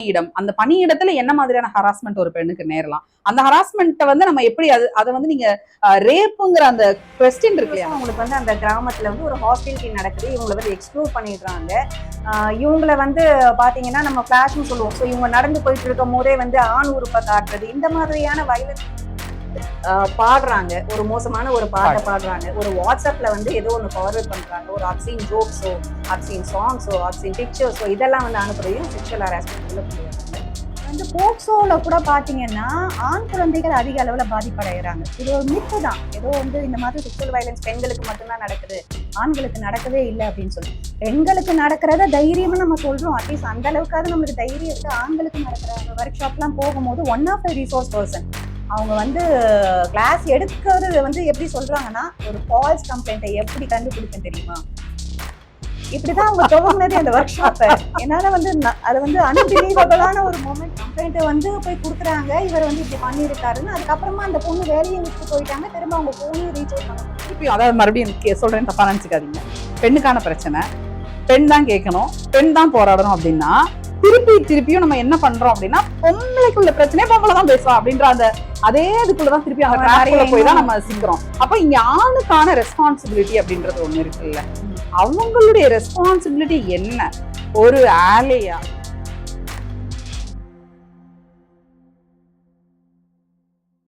பணியிடம் அந்த பணியிடத்துல என்ன மாதிரியான ஹராஸ்மெண்ட் ஒரு பெண்ணுக்கு நேரலாம்? அந்த ஹராஸ்மெண்ட்டை வந்து நம்ம எப்படி அது அதை வந்து நீங்க ரேப்புங்கிற அந்த கொஸ்டின் இருக்கு இல்லையா? அவங்களுக்கு வந்து அந்த கிராமத்துல வந்து ஒரு ஹாஸ்டிலிட்டி நடக்குது. இவங்களை வந்து எக்ஸ்ப்ளோர் பண்ணிடுறாங்க. இவங்களை இவங்கள வந்து பாத்தீங்கன்னா நம்ம ஃபிளாஷ்னு சொல்லுவோம். ஸோ இவங்க நடந்து போயிட்டு இருக்கும் போதே வந்து ஆண் உறுப்பை காட்டுறது இந்த மாதிரியான வயலன்ஸ் பாடுறாங்க. ஒரு மோசமான ஒரு பாட்டை பாடுறாங்க. ஒரு வாட்ஸ்அப்ல வந்து ஏதோ ஒன்று ஃபார்வர்ட் பண்றாங்க. ஒரு அப்சீன் ஜோக்ஸோ அப்சீன் சாங்ஸோ அப்சீன் பிக்சர்ஸோ இதெல்லாம் வந்து அனுப்புறதையும் செக்ஷுவல் ஹராஸ்மெண்ட் சொல்ல முடியாது வந்து போக்சோல கூட பாத்தீங்கன்னா ஆண் குழந்தைகள் அதிக அளவுல பாதிப்படைகிறாங்க இது ஒரு மித்து தான். ஏதோ வந்து இந்த மாதிரி செக்ஷுவல் வயலன்ஸ் பெண்களுக்கு மட்டும்தான் நடக்குது. ஆண்களுக்கு நடக்கவே இல்லை அப்படின்னு சொல்லி. பெண்களுக்கு நடக்கிறத தைரியமா நம்ம சொல்றோம். அட்லீஸ்ட் அந்த அளவுக்காவது நம்மளுக்கு தைரியம் இருக்கு. ஆண்களுக்கு நடக்கிற ஒர்க் ஷாப்லாம் போகும்போது one of the resource person அவங்க வந்து கிளாஸ் எடுக்கிறது வந்து எப்படி சொல்றாங்கன்னா ஒரு ஃபால்ஸ் கம்ப்ளைண்ட்டை எப்படி கண்டுபிடிப்பேன் தெரியுமா? இப்படிதான் அவங்க துவங்கினது அந்த ஒர்க் ஷாப்பை என்னால வந்து ந- அது வந்து அன்பிலீவபிளான ஒரு மூமெண்ட் கம்ப்ளைண்ட்டை வந்து போய் கொடுக்குறாங்க. இவர் வந்து இப்படி பண்ணியிருக்காருன்னு அதுக்கப்புறமா அந்த பொண்ணு வேலையை விட்டு போயிட்டாங்க. திரும்ப அவங்க போனையும் ரீச் அவுட் திருப்பி அதாவது மறுபடியும் கே- சொல்றேன் தப்பா நினைச்சுக்காதீங்க. பெண்ணுக்கான பிரச்சனை. பெண் தான் கேட்கணும். பெண் தான் போராடணும் அப்படின்னா திருப்பி திருப்பியும் நம்ம என்ன பண்றோம் அப்படின்னா பொம்பளைக்குள்ள பிரச்சனையே பொம்பளை தான் அப்படின்ற அந்த அதே இதுக்குள்ளதான் திருப்பி அந்த அவங்க போய் தான் நம்ம சிக்கிறோம். அப்ப இங்க ஆணுக்கான ரெஸ்பான்சிபிலிட்டி அப்படின்றது ஒண்ணு இருக்குல்ல. அவங்களுடைய ரெஸ்பான்சிபிலிட்டி என்ன? ஒரு ஆலையா